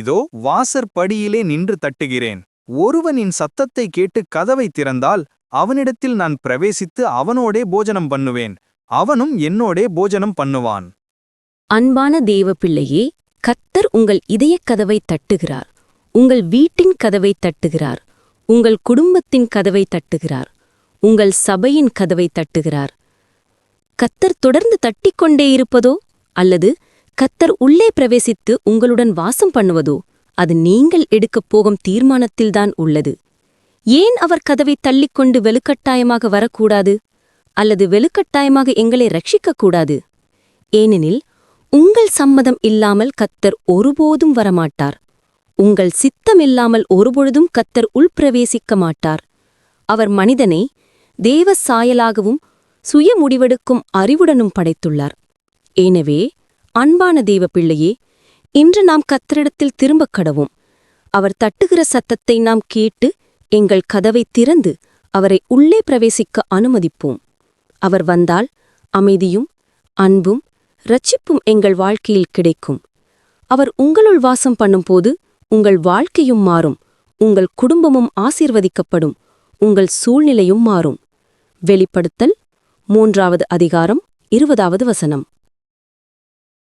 இதோ வாசற்படியிலே நின்று தட்டுகிறேன். ஒருவனின் சத்தத்தை கேட்டு கதவை திறந்தால் அவனிடத்தில் நான் பிரவேசித்து அவனோடே போஜனம் பண்ணுவேன். அவனும் என்னோடே போஜனம் பண்ணுவான். அன்பான தேவப்பிள்ளையே கத்தர் உங்கள் இதயக் கதவை தட்டுகிறார். உங்கள் வீட்டின் கதவை தட்டுகிறார். உங்கள் குடும்பத்தின் கதவை தட்டுகிறார். உங்கள் சபையின் கதவை தட்டுகிறார். கத்தர் தொடர்ந்து தட்டிக்கொண்டே இருப்பதோ அல்லது கத்தர் உள்ளே பிரவேசித்து உங்களுடன் வாசம் பண்ணுவதோ அது நீங்கள் எடுக்கப் போகும் தீர்மானத்தில்தான் உள்ளது. ஏன் அவர் கதவை தள்ளிக்கொண்டு வெலுக்கட்டாயமாக வரக்கூடாது? அல்லது வெலுக்கட்டாயமாக எங்களை ரட்சிக்கக்கூடாது? ஏனெனில் உங்கள் சம்மதம் இல்லாமல் கத்தர் ஒருபோதும் வரமாட்டார். உங்கள் சித்தமில்லாமல் ஒருபொழுதும் கத்தர் உள்பிரவேசிக்க மாட்டார். அவர் மனிதனை தேவ சாயலாகவும் சுய முடிவெடுக்கும் அறிவுடனும் படைத்துள்ளார். எனவே அன்பான தெய்வ பிள்ளையே இன்று நாம் கத்தரிடத்தில் திரும்பக் கடவோம். அவர் தட்டுகிற சத்தத்தை நாம் கேட்டு எங்கள் கதவை திறந்து அவரை உள்ளே பிரவேசிக்க அனுமதிப்போம். அவர் வந்தால் அமைதியும் அன்பும் ரட்சிப்பும் எங்கள் வாழ்க்கையில் கிடைக்கும். அவர் உங்களுள் வாசம் பண்ணும்போது உங்கள் வாழ்க்கையும் மாறும். உங்கள் குடும்பமும் ஆசீர்வதிக்கப்படும். உங்கள் சூழ்நிலையும் மாறும். வெளிப்படுத்தல் மூன்றாவது அதிகாரம் இருபதாவது வசனம்.